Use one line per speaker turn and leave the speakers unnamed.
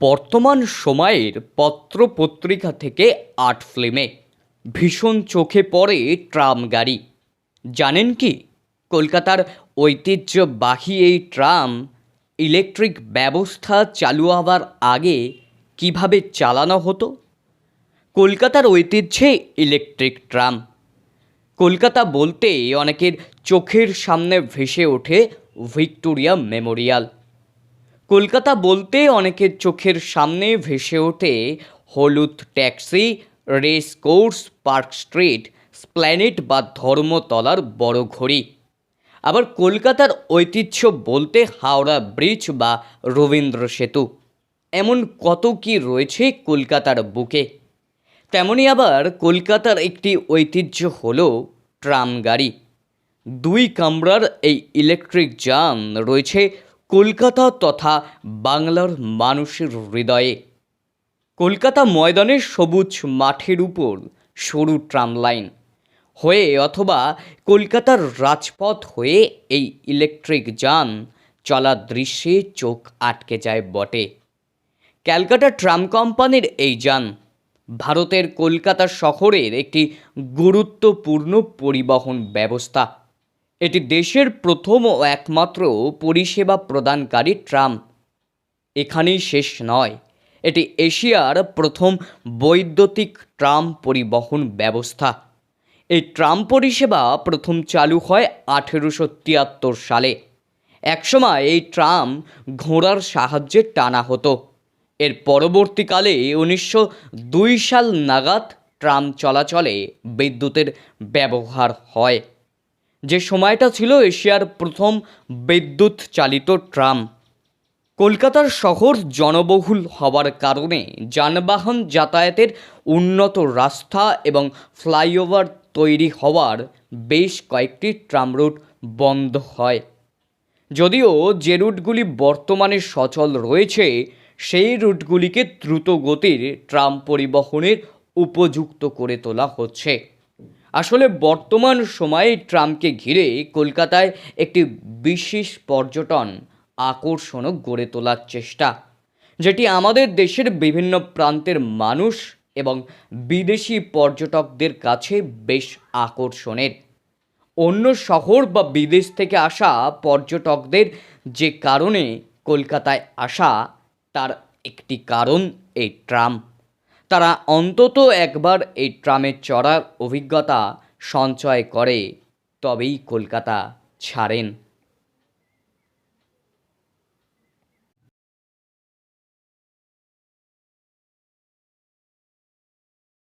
বর্তমান সময়ের পত্রপত্রিকা থেকে আর্ট ফিল্মে ভীষণ চোখে পড়ে ট্রাম গাড়ি। জানেন কি? কলকাতার ঐতিহ্যবাহী এই ট্রাম ইলেকট্রিক ব্যবস্থা চালু হওয়ার আগে কীভাবে চালানো হতো? কলকাতার ঐতিহ্যে ইলেকট্রিক ট্রাম। কলকাতা বলতে অনেকের চোখের সামনে ভেসে ওঠে ভিক্টোরিয়া মেমোরিয়াল। কলকাতা বলতে অনেকের চোখের সামনে ভেসে ওঠে হলুদ taxi, race course, park street, Esplanade বা ধর্মতলার বড় ঘড়ি। আবার কলকাতার ঐতিহ্য বলতে হাওড়া ব্রিজ বা রবীন্দ্র সেতু। এমন কত কি রয়েছে কলকাতার বুকে? তেমনি আবার কলকাতার একটি ঐতিহ্য হলো ট্রাম গাড়ি। দুই কামরার এই ইলেকট্রিক যান রয়েছে কলকাতা তথা বাংলার মানুষের হৃদয়ে। কলকাতা ময়দানের সবুজ মাঠের উপর সরু ট্রাম লাইন। হয়ে অথবা কলকাতার রাজপথ হয়ে এই ইলেকট্রিক যান চলার দৃশ্যে চোখ আটকে যায় বটে। ক্যালকাটা ট্রাম কোম্পানির এই যান ভারতের কলকাতা শহরের একটি গুরুত্বপূর্ণ পরিবহন ব্যবস্থা। এটি দেশের প্রথম ও একমাত্র পরিষেবা প্রদানকারী ট্রাম। এখানেই শেষ নয়। এটি এশিয়ার প্রথম বৈদ্যুতিক ট্রাম পরিবহন ব্যবস্থা। এই ট্রাম পরিষেবা প্রথম চালু হয় আঠেরোশো তিয়াত্তর সালে। একসময় এই ট্রাম ঘোড়ার সাহায্যে টানা হতো। এর পরবর্তীকালে উনিশশো দুই সাল নাগাদ ট্রাম চলাচলে বিদ্যুতের ব্যবহার হয়। যে সময়টা ছিল এশিয়ার প্রথম বিদ্যুৎ চালিত ট্রাম। কলকাতার শহর জনবহুল হওয়ার কারণে যানবাহন যাতায়াতের উন্নত রাস্তা এবং ফ্লাইওভার তৈরি হওয়ার বেশ কয়েকটি ট্রাম রুট বন্ধ হয়। যদিও যে রুটগুলি বর্তমানে সচল রয়েছে, সেই রুটগুলিকে দ্রুত গতির ট্রাম পরিবহনের উপযুক্ত করে তোলা হচ্ছে। আসলে বর্তমান সময়ে ট্রামকে ঘিরে কলকাতায় একটি বিশেষ পর্যটন আকর্ষণও গড়ে তোলার চেষ্টা, যেটি আমাদের দেশের বিভিন্ন প্রান্তের মানুষ এবং বিদেশি পর্যটকদের কাছে বেশ আকর্ষণের। অন্য শহর বা বিদেশ থেকে আসা পর্যটকদের যে কারণে কলকাতায় আসা, তার একটি কারণ এই ট্রাম তারা অন্তত একবার এই ট্রামে চড়ার অভিজ্ঞতা সঞ্চয় করে তবেই কলকাতা ছাড়েন।